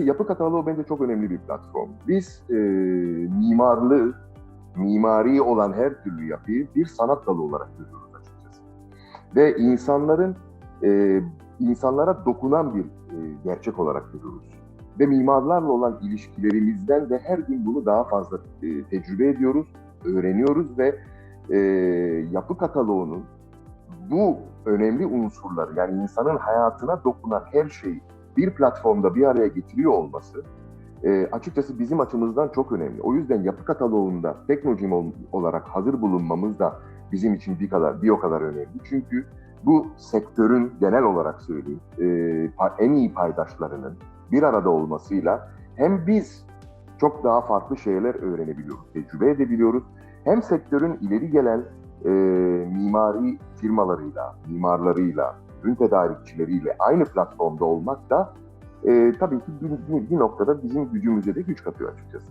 açıkçası yapı kataloğu bence çok önemli bir platform. Biz e, mimarlığı, mimari olan her türlü yapıyı bir sanat dalı olarak görüyoruz açıkçası. Ve insanların e, insanlara dokunan bir e, gerçek olarak görüyoruz. Ve mimarlarla olan ilişkilerimizden de her gün bunu daha fazla e, tecrübe ediyoruz, öğreniyoruz ve e, yapı kataloğunun bu önemli unsurları yani insanın hayatına dokunan her şeyi bir platformda bir araya getiriyor olması e, açıkçası bizim açımızdan çok önemli. O yüzden yapı kataloğunda teknolojim ol- olarak hazır bulunmamız da bizim için bir kadar bir o kadar önemli. Çünkü bu sektörün genel olarak söyleyeyim e, en iyi paydaşlarının bir arada olmasıyla hem biz çok daha farklı şeyler öğrenebiliyoruz, tecrübe edebiliyoruz. Hem sektörün ileri gelen e, mimari firmalarıyla, mimarlarıyla, ürün tedarikçileriyle aynı platformda olmak da e, tabii ki bir, bir, bir noktada bizim gücümüze de güç katıyor açıkçası.